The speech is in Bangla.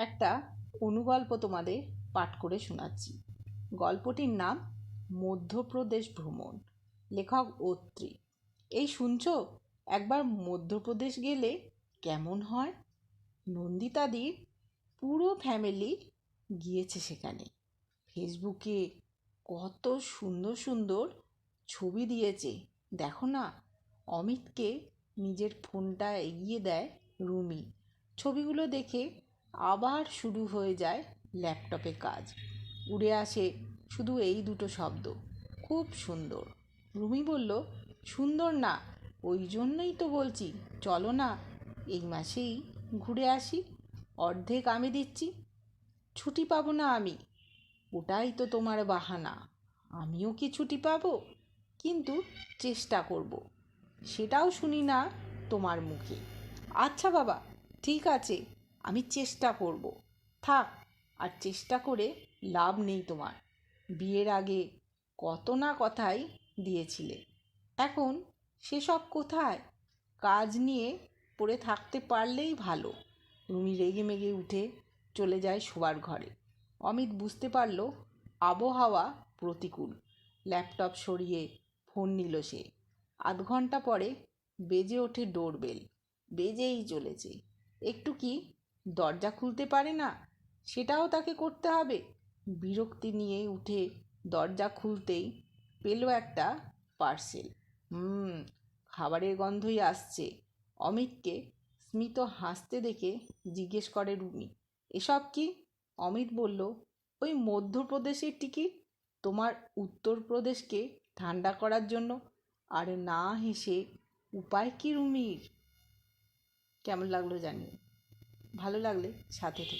একটা অনুগল্প তোমাদের পাঠ করে শোনাচ্ছি। গল্পটির নাম মধ্যপ্রদেশ ভ্রমণ। লেখক অত্রি। এই শুনছো? একবার মধ্যপ্রদেশ গেলে কেমন হয়? নন্দিতাদির পুরো ফ্যামিলি গিয়েছে সেখানে। ফেসবুকে কত সুন্দর সুন্দর ছবি দিয়েছে। দেখো না, অমিতকে নিজের ফোনটা এগিয়ে দেয় রুমি। ছবিগুলো দেখে আবার শুরু হয়ে যায় ল্যাপটপে কাজ। উড়ে আসে শুধু এই দুটো শব্দ, খুব সুন্দর। রুমি বলল, সুন্দর না, ওই জন্যই তো বলছি, চলো না, এই মাসেই ঘুরে আসি, অর্ধেক আমি দিচ্ছি, ছুটি পাবো না আমি, ওটাই তো তোমার বাহানা, আমিও কি ছুটি পাবো, কিন্তু চেষ্টা করব, সেটাও শুনি না তোমার মুখে। আচ্ছা বাবা, ঠিক আছে আমি চেষ্টা করব। থাক, আর চেষ্টা করে লাভ নেই তোমার। বিয়ের আগে কত না কথাই দিয়েছিলে। এখন সেসব কোথায়? কাজ নিয়ে পড়ে থাকতে পারলেই ভালো। রুমি রেগে মেগে উঠে চলে যায় শোবার ঘরে। অমিত বুঝতে পারল আবহাওয়া প্রতিকূল। ল্যাপটপ সরিয়ে ফোন নিল সে। আধ ঘণ্টা পরে বেজে ওঠে ডোরবেল। বেজেই চলেছে। একটু কি দরজা খুলতে পারে না, সেটাও তাকে করতে হবে। বিরক্তি নিয়ে উঠে দরজা খুলতেই পেল একটা পার্সেল। হুম, খাবারের গন্ধই আসছে। অমিতকে স্মিত হাসতে দেখে জিজ্ঞেস করে রুমি, এসব কি? অমিত বলল, ওই মধ্যপ্রদেশের টিকিট, তোমার উত্তরপ্রদেশকে ঠান্ডা করার জন্য। আর না হেসে উপায় কি রুমির? কেমন লাগল জানিও। ভালো লাগলে সাথে থেকে।